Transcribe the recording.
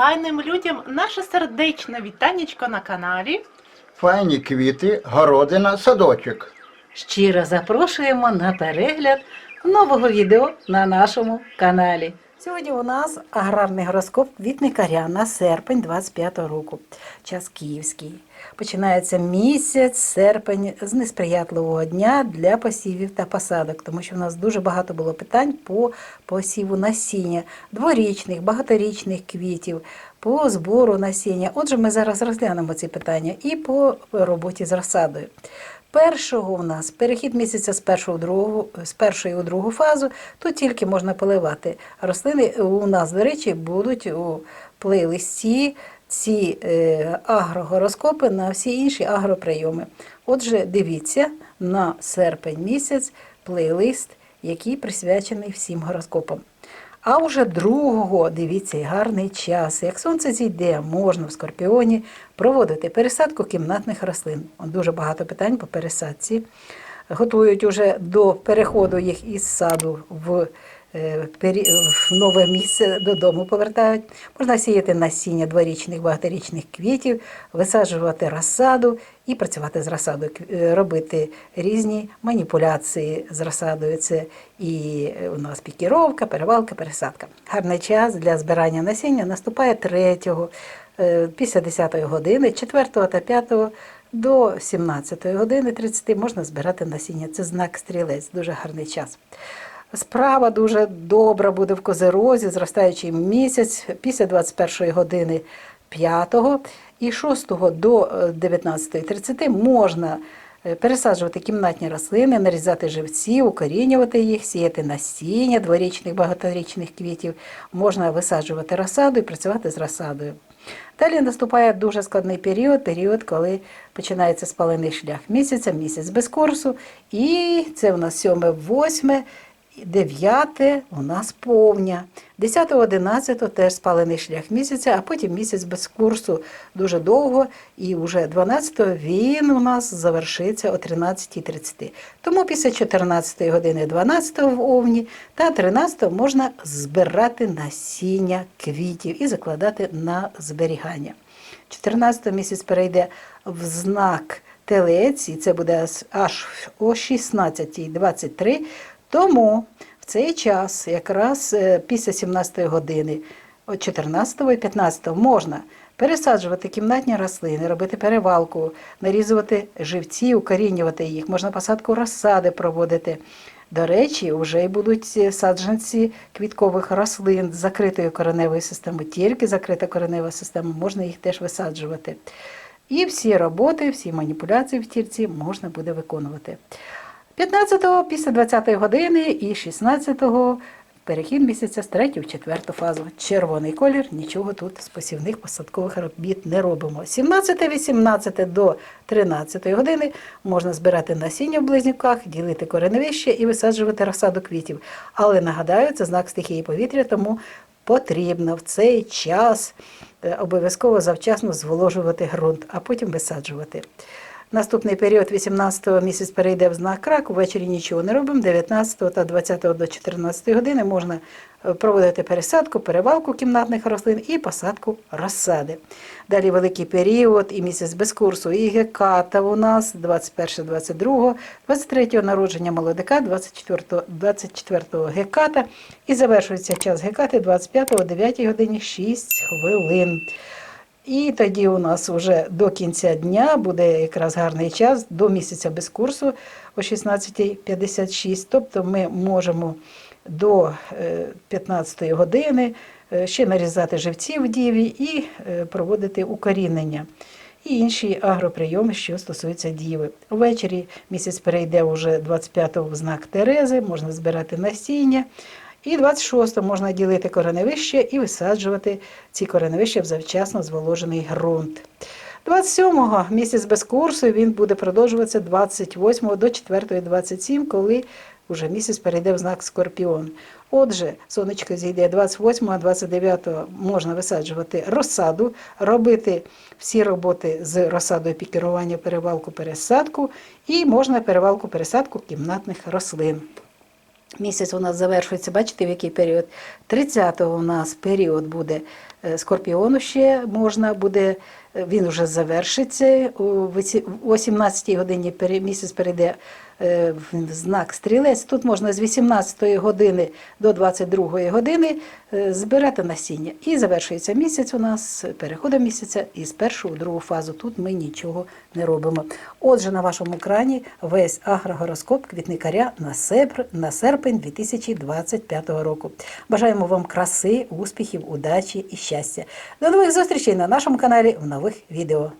файним людям наше сердечне вітанечко на каналі. Файні квіти, городина, садочок. Щиро запрошуємо на перегляд нового відео на нашому каналі. Сьогодні у нас аграрний гороскоп квітникаря на серпень 25-го року. Час київський. Починається місяць, серпень з несприятливого дня для посівів та посадок, тому що в нас дуже багато було питань по посіву насіння, дворічних, багаторічних квітів, по збору насіння. Отже, ми зараз розглянемо ці питання і по роботі з розсадою. Першого у нас перехід місяця з першого другу, з першої у другу фазу, тут тільки можна поливати. Рослини у нас, до речі, будуть у плейлисті ці е, агрогороскопи на всі інші агроприйоми. Отже, дивіться на серпень місяць плейлист, який присвячений всім гороскопам. А вже другого, дивіться, і гарний час. Як сонце зійде, можна в скорпіоні проводити пересадку кімнатних рослин. Дуже багато питань по пересадці. Готують уже до переходу їх із саду в, в нове місце додому повертають. Можна сіяти насіння дворічних, багаторічних квітів, висаджувати розсаду і працювати з розсадою, е, робити різні маніпуляції з розсадою. Це і е, у нас пікіровка, перевалка, пересадка. Гарний час для збирання насіння наступає 3 е, після 10 години, 4 та 5 до 17 години 30 можна збирати насіння. Це знак стрілець, дуже гарний час. Справа дуже добра буде в козерозі, зростаючий місяць після 21 години 5 і 6 до е, 19.30 можна е, пересаджувати кімнатні рослини, нарізати живці, укорінювати їх, сіяти насіння дворічних, багаторічних квітів, можна висаджувати розсаду і працювати з розсадою. Далі наступає дуже складний період, період, коли починається спалений шлях місяця, місяць без курсу. І це у нас 7, 8, 9 у нас повня. 10, 11 теж спалений шлях місяця, а потім місяць без курсу дуже довго. І вже 12 він у нас завершиться о 13.30. Тому після 14 години 12 в овні та 13 можна збирати насіння квітів і закладати на зберігання. 14 місяць перейде в знак телець, і це буде аж о 16.23. Тому в цей час, якраз е, після 17 години, о 14 і 15 можна пересаджувати кімнатні рослини, робити перевалку, нарізувати живці, укорінювати їх, можна посадку розсади проводити. До речі, вже й будуть е, саджанці квіткових рослин з закритою кореневою системою, тільки закрита коренева система, можна їх теж висаджувати. І всі роботи, всі маніпуляції в тірці можна буде виконувати. 15-го після 20-ї години і 16-го перехід місяця з 3 в 4 фазу. Червоний колір, нічого тут з посівних посадкових робіт не робимо. 17-18 до 13 години можна збирати насіння в близнюках, ділити кореневище і висаджувати розсаду квітів. Але нагадаю, це знак стихії повітря, тому потрібно в цей час е, обов'язково завчасно зволожувати ґрунт, а потім висаджувати. Наступний період 18-го місяць перейде в знак рак, ввечері нічого не робимо, 19 та 20 до 14 години можна е, проводити пересадку, перевалку кімнатних рослин і посадку розсади. Далі великий період і місяць без курсу, і геката у нас 21-22, 23 народження молодика, 24 24 геката і завершується час гекати 25 о 9 годині 6 хвилин. І тоді у нас вже до кінця дня буде якраз гарний час до місяця без курсу о 16.56. Тобто ми можемо до 15 години е, ще нарізати живці в діві і е, проводити укорінення. І інші агроприйоми, що стосуються діви. Ввечері місяць перейде вже 25-го в знак Терези, можна збирати насіння. І 26 можна ділити кореневище і висаджувати ці кореневища в завчасно зволожений ґрунт. 27-го місяць без курсу він буде продовжуватися 28 до 4 27, коли вже місяць перейде в знак Скорпіон. Отже, сонечко зійде 28 29 можна висаджувати розсаду, робити всі роботи з розсадою пікірування, перевалку, пересадку, і можна перевалку, пересадку кімнатних рослин. Місяць у нас завершується, бачите, в який період? 30-го у нас період буде Скорпіону ще можна буде, е, він вже завершиться. О 18 годині місяць перейде е, в знак стрілець. Тут можна з 18 години до 22 години е, збирати насіння. І завершується місяць у нас переходом місяця із першої у другу фазу. Тут ми нічого не робимо. Отже, на вашому екрані весь агрогороскоп квітникаря на, серпень 2025 року. Бажаємо вам краси, успіхів, удачі і щастя. До нових зустрічей на нашому каналі в нових відео.